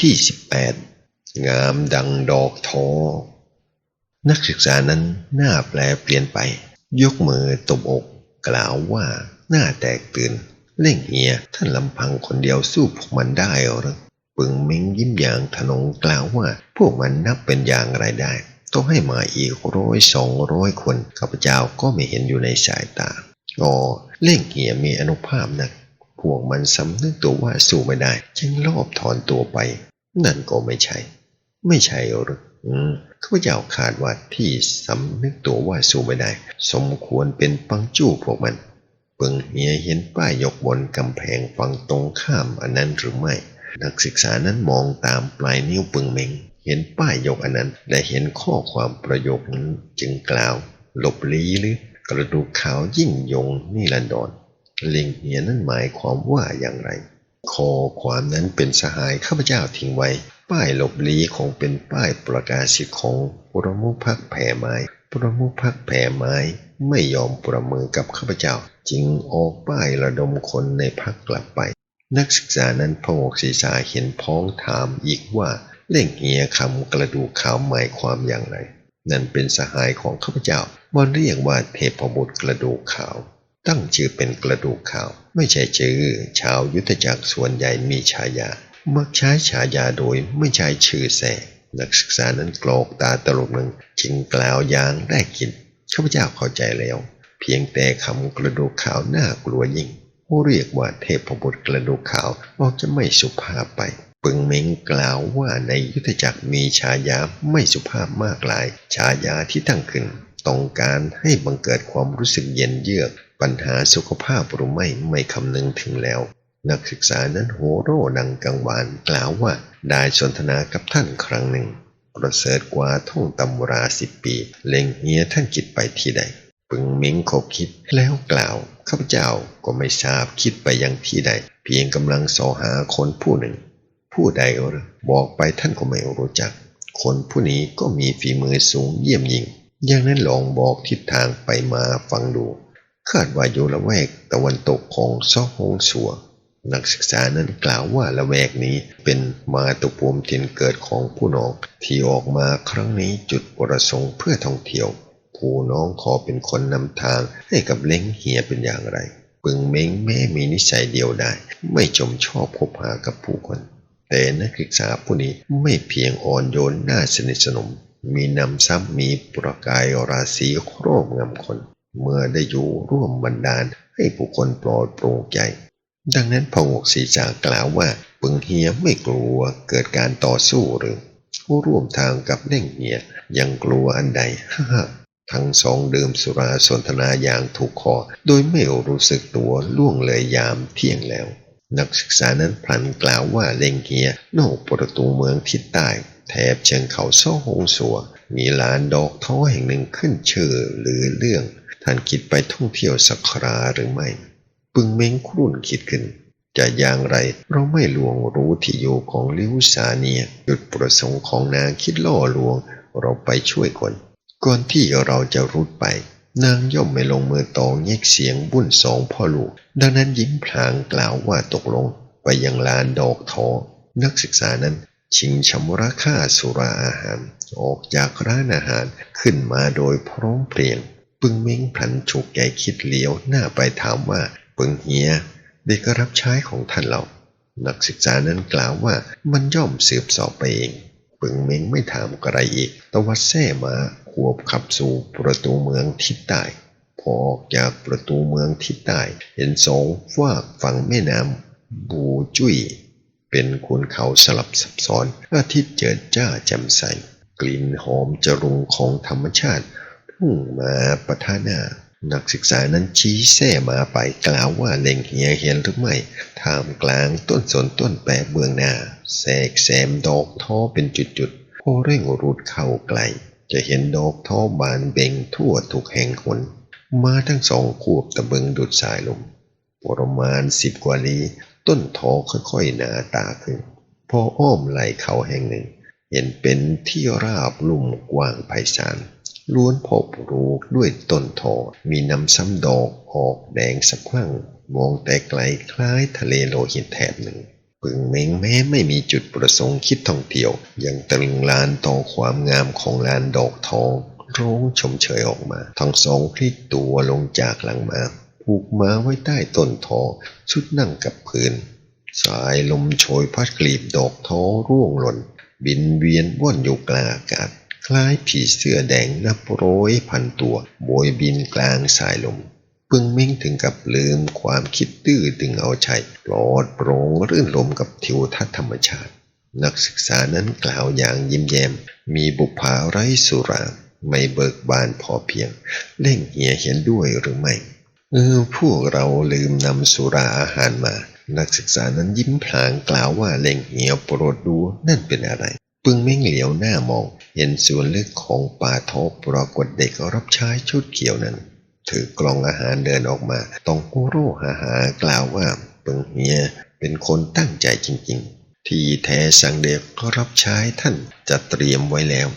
ที่ 18 งามดังดอกทอ นักศึกษานั้นหน้าแปลเปลี่ยนไป ยกมือตบอกกล่าวว่าหน้าแตกตื่น เล่งเฮียท่านลำพังคนเดียวสู้พวกมันได้หรือปึงเมิงยิ้มอย่างทนงกล่าวว่า พวกมันนับเป็นอย่างไรได้ ต้องให้มาอีกร้อยสองร้อยคนข้าพเจ้าก็ไม่เห็นอยู่ในสายตาอ๋อเล่งเหียมีอนุภาพนัก พวกมันสำนึกตัวว่าสู้ไม่ได้ จึงรอบถอนตัวไป นั่นก็ไม่ใช่ ไม่ใช่หรืออืมข้าพเจ้าคาดว่าที่สำนึกตัวว่าสู้ไม่ได้ สมควรเป็นปังจู้พวกมันเปิงเฮียเห็นป้ายยกบนกำแพงฝั่งตรงข้ามอันนั้นหรือไม่ นักศึกษานั้นมองตามปลายนิ้วปึงเมงเห็นป้ายยกอันนั้นและเห็นข้อความประโยคนั้นจึงกล่าว หลบลี้หรือกระดูกขาวยิ่งยงนิรันดร ลิงเหียนั้นหมายความว่าอย่างไรขอความนั้นเป็นสหายข้าพเจ้าทิ้งไว้ ป้ายหลบลี้คงเป็นป้ายประกาศสิทธิ์ของประมุขพักแผ่ไม้ ประมุขพักแผ่ไม้ ไม่ยอมประมือกับข้าพเจ้า จึงออกป้ายระดมคนในพักกลับไป นักศึกษานั้นพงกศีรษะเห็นพ้องถามอีกว่าเล่งเหียคำกระดูกขาวหมายความอย่างไร นั่นเป็นสหายของข้าพเจ้ามันเรียกว่าเทพบุตรกระดูกขาว ตั้งชื่อเป็นกระดูกขาว ไม่ใช่ชื่อ ชาวยุทธจักรส่วนใหญ่มีฉายา มักใช้ฉายาโดยไม่ใช่ชื่อแท้นักศึกษานั้นโกรกตาตลกหนึ่งจึงกล่าวอย่างได้กินข้าพเจ้าเข้าใจแล้ว เพียงแต่คำกระดูกขาวน่ากลัวยิ่งผู้เรียกว่าเทพบุตรกระดูกขาวออกจะไม่สุภาพไป ปึงเม้งกล่าวว่าในยุทธจักรมีฉายาไม่สุภาพมากหลาย ฉายาที่ตั้งขึ้นต้องการให้บังเกิดความรู้สึกเย็นเยือก ปัญหาสุขภาพหรือไม่ไม่คำนึงถึงแล้ว นักศึกษานั้นโหโร่ดังกังวานกล่าวว่าได้สนทนากับท่านครั้งหนึ่งประเสริฐกว่าท่องตำราสิบปี เล็งเฮียท่านคิดไปที่ใด ปึงมิงขบคิดแล้วกล่าวข้าพเจ้าก็ไม่ทราบคิดไปยังที่ใด เพียงกำลังสอหาคนผู้หนึ่ง ผู้ใดหรือบอกไปท่านก็ไม่รู้จัก คนผู้นี้ก็มีฝีมือสูงเยี่ยมยิ่งอย่างนั้นลองบอกทิศทางไปมาฟังดู คาดว่าอยู่ละแวกตะวันตกของซอกฮงสัว นักศึกษานั้นกล่าวว่าละแวกนี้เป็นมาตุภูมิถิ่นเกิดของผู้น้องที่ออกมาครั้งนี้จุดประสงค์เพื่อท่องเที่ยว ผู้น้องขอเป็นคนนำทางให้กับเล้งเฮียเป็นอย่างไร ปึงเม้งแม้มีนิสัยเดียวได้ ไม่จมชอบคบหากับผู้คน แต่นักศึกษาผู้นี้ไม่เพียงอ่อนโยนน่าสนิทสนม มีนำซ้ำมีประกายราศีโครอบงำคน เมื่อได้อยู่ร่วมบรรดาลให้ผู้คนปลอดโปร่งใจ ดังนั้นพงกศีจากล่าวว่าปึงเฮียไม่กลัวเกิดการต่อสู้หรือผู้ร่วมทางกับเล่งเฮียยังกลัวอันใดฮ่าฮ่าทั้งสองดื่มสุราสนทนาอย่างถูกคอโดยไม่รู้สึกตัวล่วงเลยยามเที่ยงแล้ว นักศึกษานั้นพลันกล่าวว่าเล่งเฮียนอกประตูเมืองทิศใต้ แถบเชิงเขาโซ่หงสัว มีลานดอกท้อแห่งหนึ่งขึ้นชื่อหรือเรื่อง ท่านคิดไปท่องเที่ยวสักคราหรือไม่ ปึงเม้งครุ่นคิดขึ้น จะอย่างไรเราไม่ลวงรู้ที่อยู่ของลิวซาเนียจุดประสงค์ของนางคิดล่อลวง เราไปช่วยคนก่อนที่เราจะรุดไป นางย่อมไม่ลงมือตองแยกเสียงบุ่นสองพ่อลูก ดังนั้นยิ้มพลางกล่าวว่าตกลงไปยังลานดอกทอ นักศึกษานั้นชิงชำระค่าสุราอาหาร ออกจากร้านอาหารขึ้นมาโดยพร้อมเพรียง ปึงเม้งพลันฉุกใจคิดเลี้ยวหน้าไปถามว่าปึงเฮียเด็กรับใช้ของท่านเรา นักศึกษานั้นกล่าวว่ามันย่อมสืบสอบไปเองปึงเม้งไม่ถามอะไรอีก ตวัดแซ่มาขวบขับสู่ประตูเมืองทิศใต้พอออกจากประตูเมืองทิศใต้ เห็นสองฝากฝั่งแม่น้ำบูจุยเป็นคุณเขาสลับซับซ้อนอาทิตย์เจิดจ้าแจ่มใส กลิ่นหอมจรุงของธรรมชาติ พุ่งมาประทาหน้า นักศึกษานั้นชี้แส่มาไปกล่าวว่าเล็งเฮียเห็นหรือไม่ท่ามกลางต้นสนต้นแปะเบื้องหน้าแสกแซมดอกท้อเป็นจุดๆพอเร่งรูดเข้าไกล จะเห็นดอกท้อบานเบ่งทั่วทุกแห่งคนมาทั้งสองขวบตะเบิงดุดสายลมประมาณสิบกว่าลี้ต้นทอค่อยๆหนาตาขึ้น พออ้อมไหลเขาแห่งหนึ่ง เห็นเป็นที่ราบลุ่มกว้างไพศาล ล้วนพบรูด้วยต้นทอมีน้ำซ้ำดอกออกแดงสะพรั่ง มองแต่ไกลคล้ายทะเลโลหิตแถบหนึ่งปึงเม้งแม้ไม่มีจุดประสงค์คิดท่องเที่ยว ยังตรึงลานต่อความงามของลานดอกทองร้องชมเชยออกมา ทั้งสองพลิกตัวลงจากหลังมาผูกม้าไว้ใต้ต้นทอชุดนั่งกับพื้น สายลมโชยพัดกลีบดอกท้อร่วงหล่น บินเวียนว่อนอยู่กลางอากาศ คล้ายผีเสื้อแดงนับร้อยพันตัวโบยบินกลางสายลม ปึงเม้งถึงกับลืมความคิดตื้อตึงเอาชัยปลอดโปร่งรื่นลมกับทิวทัศน์ธรรมชาติ นักศึกษานั้นกล่าวอย่างยิ้มแย้ม มีบุพาไร้สุราไม่เบิกบานพอเพียง เล่งเหียเห็นด้วยหรือไม่เออพวกเราลืมนำสุราอาหารมา นักศึกษานั้นยิ้มพลางกล่าวว่าเล่งเหียวโปรดดูนั่นเป็นอะไร ปึงเม่งเหลียวหน้ามอง เห็นส่วนลึกของป่าทบปรากฏเด็กรับใช้ชุดเขียวนั้น ถือกล่องอาหารเดินออกมา ต้องโกโร่หาหากล่าวว่าปึงเฮียเป็นคนตั้งใจจริงๆ ที่แท้สังเดชก็รับใช้ท่านจะเตรียมไว้แล้ว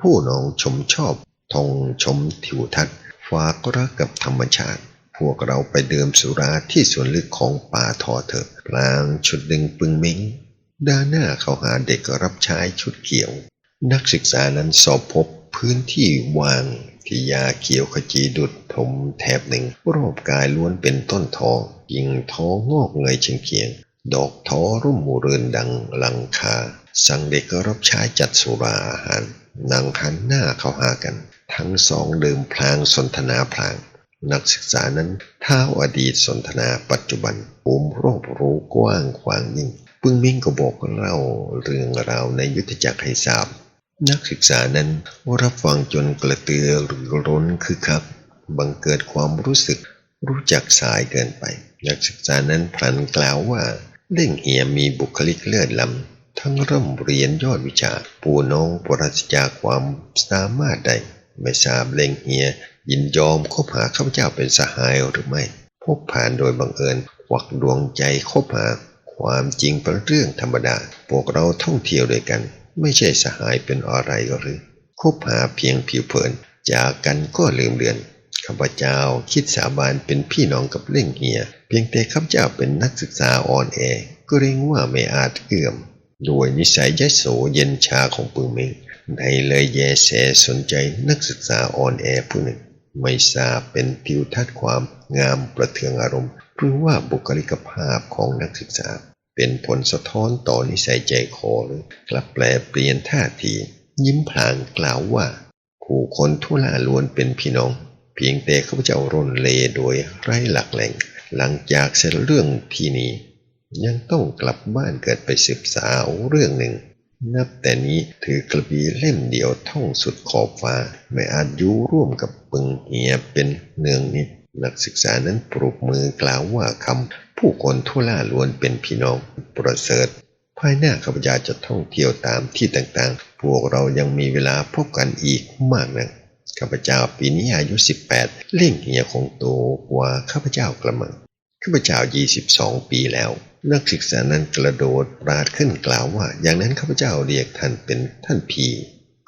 ผู้น้องชมชอบทงชมทิวทัศน์ฝากรักกับธรรมชาติ พวกเราไปเดื่มสุราที่ส่วนลึกของป่าทอเถอะพลางชุดดึงปึงเม้ง ด้านหน้าเขาหาเด็กรับใช้ชุดเขียว นักศึกษานั้นสอบพบพื้นที่ว่างที่ยาเขียวขจีดุดถมแถบหนึ่งรอบกายล้วนเป็นต้นทองกิ่งทองงอกเงยเฉียงเคียง ดอกท้อร่มหมู่เรือนดังลังคา สั่งเด็กรับใช้จัดสุราอาหารนั่งหันหน้าเข้าหากัน ทั้งสองเดื่มพลางสนทนาพลาง นักศึกษานั้นเท้าอดีตสนทนาปัจจุบันภูมิรอบรู้กว้างขวางยิ่ง ปึ้งมิ่งก็บอกเล่าเรื่องราวในยุทธจักรให้ทราบ นักศึกษานั้นรับฟังจนกระเตือรือร้นคือครับ บังเกิดความรู้สึกรู้จักสายเกินไป นักศึกษานั้นพลันกล่าวว่าเล่งเหียมีบุคลิกเลือดลำทั้งร่ำเรียนยอดวิชา ปูน้องปราศจากความสามารถใด ไม่ทราบเล่งเหียยินยอมคบหาข้าพเจ้าเป็นสหายหรือไม่ พบผ่านโดยบังเอิญควักดวงใจคบหา ความจริงเป็นเรื่องธรรมดา พวกเราท่องเที่ยวด้วยกัน ไม่ใช่สหายเป็นอะไรหรือคบหาเพียงผิวเผิน จากกันก็ลืมเลือนข้าพเจ้าคิดสาบานเป็นพี่น้องกับเล่งเฮีย เพียงแต่ข้าพเจ้าเป็นนักศึกษาอ่อนแอเกรงว่าไม่อาจเอื้อมด้วยนิสัยยโสเย็นชาของปึงเมงในเลยแยแสสนใจนักศึกษาอ่อนแอผู้หนึ่ง ไม่ทราบเป็นทิวทัศน์ความงามประเทืองอารมณ์ รือว่าบุคลิกภาพของนักศึกษา เป็นผลสะท้อนต่อนิสัยใจคอหรือกลับแปลเปลี่ยนท่าที ยิ้มพลางกล่าวว่าผู้คนทุลาล้วนเป็นพี่น้อง เพียงแต่ข้าพเจ้าร่นเลโดยไร้หลักแหล่ง หลังจากเสร็จเรื่องที่นี้ ยังต้องกลับบ้านเกิดไปศึกษาเรื่องหนึ่ง นับแต่นี้ถือกระบี่เล่มเดียวท่องสุดขอบฟ้า ไม่อาจอยู่ร่วมกับปึงเหียเป็นเนืองนิด นักศึกษานั้นปรบมือกล่าวว่าคำผู้คนทั่วล่าล้วนเป็นพี่น้องประเสริฐภายหน้าข้าพเจ้าจะท่องเที่ยวตามที่ต่างๆ พวกเรายังมีเวลาพบกันอีกมากนักข้าพเจ้าปีนี้อายุ 18 เล่งเหียคงโตกว่าข้าพเจ้ากระมังข้าพเจ้า 22 ปีแล้ว นักศึกษานั้นกระโดดปราดขึ้นกล่าวว่า อย่างนั้นข้าพเจ้าเรียกท่านเป็นท่านพี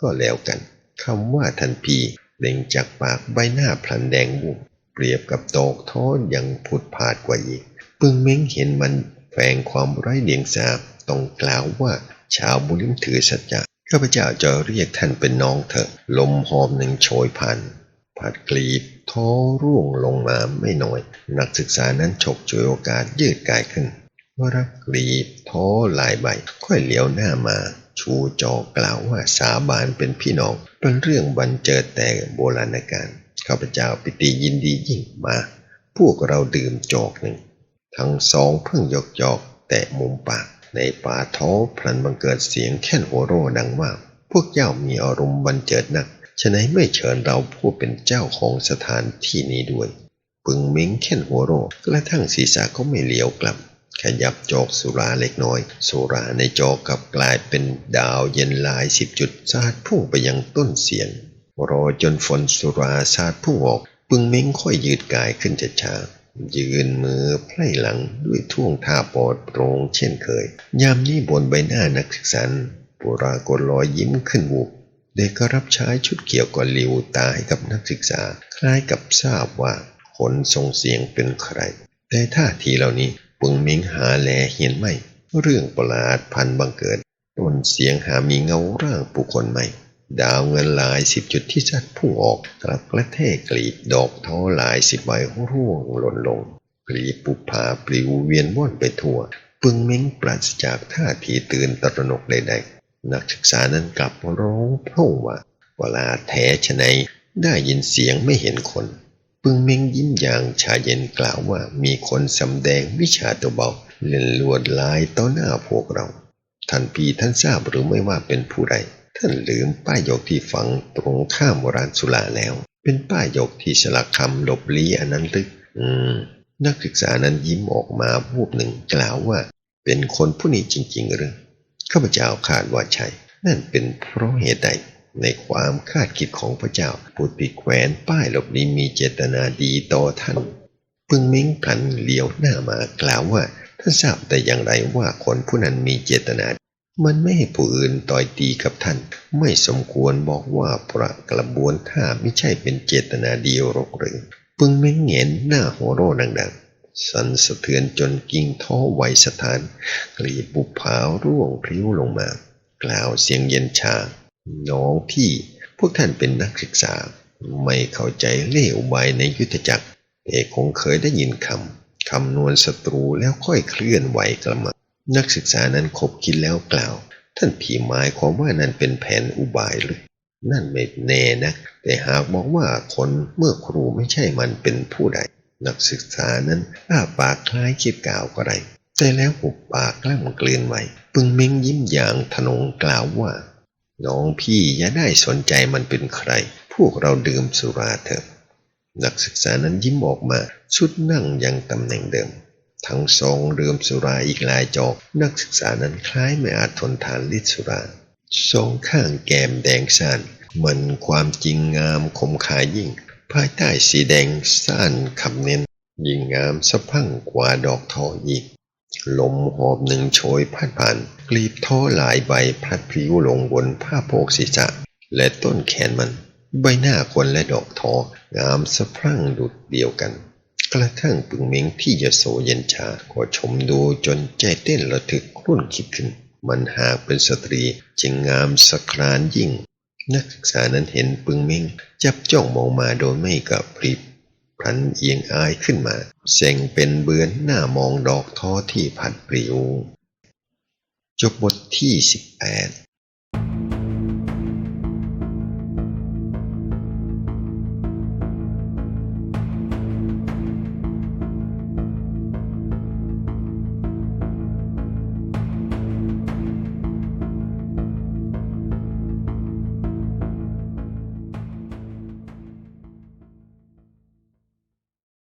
ก็แล้วกันคำว่าท่านพีเล่งจากปากใบหน้าพลันแดงบุบ เปรียบกับตอกท้อนยังผุดผาดกว่าอีกปึงเม้งเห็นมันแฝงความไร้เดียงสาต้องกล่าวว่าชาวบุริมถือสัจจะข้าพเจ้าจะเรียกท่านเป็นน้องเถอะ ลมหอมหนึ่งโชยผ่านผัดกลีบท้อร่วงลงมาไม่น้อย นักศึกษานั้นฉกฉวยโอกาสยืดกายขึ้นวรักกลีบท้อหลายใบ ค่อยเหลียวหน้ามา ชูจอกล่าวว่าสาบานเป็นพี่น้อง เป็นเรื่องบันเจิดแต่โบราณกาล ข้าพเจ้าปิติยินดียิ่งมา พวกเราดื่มจอกหนึ่ง ทั้งสองเพิ่งยกจอกแต่มุมปากในป่าท้อพลันบังเกิดเสียงแค่นหัวโรดังว่าพวกเจ้ามีอารมณ์บันเจิดนักฉะนั้นไม่เชิญเราผู้เป็นเจ้าของสถานที่นี้ด้วยปึงเม้งแค่นหัวโร่กระทั่งศีรษะก็ไม่เหลียวกลับ ขยับจอกสุราเล็กน้อย สุราในจอกกลับกลายเป็นดาวเย็นลายสิบจุดสาดพุ่งไปยังต้นเสียง รอจนฝนสุราสาดพุ่งออก ปึงเม้งค่อยยืดกายขึ้นจะช้ายืนมือไพล่หลังด้วยท่วงท่าปอดโปร่งเช่นเคย ยามนี้บนใบหน้านักศึกษาปรากฏรอยยิ้มขึ้นวูบเด็กก็รับใช้ชุดเขียวก็หลิวตาให้กับนักศึกษา คล้ายกับทราบว่าคนส่งเสียงเป็นใคร แต่ท่าทีเหล่านี้ปึงเม้งหาแลเห็นไม่ เรื่องประหลาดพันบังเกิดต้นเสียงหามีเงาร่างผู้คนใหม่ ดาวเงินลายสิบจุดที่ชัดพุ่งออกกลับกระแทกกลีบดอกท้อลายสิบใบร่วงหล่นลงกลีบปุบผาปลิวเวียนว่อนไปทั่ว ปึงเม้งปราศจากท่าทีตื่นตระหนกใดๆนักศึกษานั้นกลับร้องพร่งว่าเวลาแท้ชะไหนได้ยินเสียงไม่เห็นคน ปึงเม้งยิ้มอย่างชาเย็นกล่าวว่ามีคนสำแดงวิชาตัวเบาเล่นลวดลายต่อหน้าพวกเรา ท่านพี่ท่านทราบหรือไม่ว่าเป็นผู้ใด ท่านลืมป้ายยกที่ฝังตรงข้ามโบราณสุราแล้ว เป็นป้ายยกที่ฉลักคำหลบลี้อันนั้นหรืออืม นักศึกษานั้นยิ้มออกมาวูบหนึ่งกล่าวว่า เป็นคนผู้นี้จริง ๆ หรือข้าพเจ้าคาดว่าใช่นั่นเป็นเพราะเหตุใดในความคาดคิดของพระเจ้าผู้ติดแขวนป้ายหลบนี้มีเจตนาดีต่อท่านปึงเม้งพลันเลี้ยวหน้ามากล่าวว่าท่านทราบแต่อย่างไรว่าคนผู้นั้นมีเจตนา มันไม่ให้ผู้อื่นต่อยตีกับท่าน ไม่สมควรบอกว่าประกระบวนท่าไม่ใช่เป็นเจตนาเดียวหรอกหรือปึงเม้งเหงนหน้าหัวโรดังๆ สันสะเทือนจนกิ่งท้อไหวสถานกลีบบุพผาร่วงพลิ้วลงมา กล่าวเสียงเย็นชา น้องพี่พวกท่านเป็นนักศึกษา ไม่เข้าใจเล่ห์อุบายในยุทธจักรแต่คงเคยได้ยินคำคำนวณศัตรูแล้วค่อยเคลื่อนไหวกระมั นักศึกษานั้นคบคิดแล้วกล่าว ท่านผีหมายความว่านั่นเป็นแผนอุบายหรือ นั่นไม่แน่นะ แต่หากบอกว่าคนเมื่อครูไม่ใช่มันเป็นผู้ใด นักศึกษานั้นอ้าปากคล้ายคิดกล่าวก็ได้แต่แล้วหุบปากกล้ำกลืนไว้ปึงเม้งยิ้มอย่างทนงกล่าวว่า น้องพี่อย่าได้สนใจมันเป็นใคร พวกเราดื่มสุราเถอะ นักศึกษานั้นยิ้มออกมาชุดนั่งยังตำแหน่งเดิม ทั้งสองดื่มสุราอีกหลายจอก นักศึกษานั้นคล้ายไม่อาจทนทานฤทธิ์สุราสองข้างแก้มแดงซ่านมันความจริงงามคมคายยิ่ง ภายใต้สีแดงซ่านคำเน้น ยิ่งงามสะพังกว่าดอกทออีก ลมหอบหนึ่งโชยพัดผ่าน กลีบท้อหลายใบพลัดพลิ้วลงบนผ้าโพกศีรษะ และต้นแขนมัน ใบหน้าคนและดอกทองามสะพรั่งดุดเดียวกัน กระทั่งปึงเม้งที่ยโสเย็นชาก็ชมดูจนใจเต้นระทึกครุ่นคิดขึ้น มันหากเป็นสตรีจึงงามสครานยิ่ง นักศึกษานั้นเห็นปึงเม้งจับจ้องมองมาโดยไม่กระพริบพลันเอียงอายขึ้นมาเซ็งเป็นเบือนหน้ามองดอกท้อที่พัดปลิวจบบทที่สิบแปด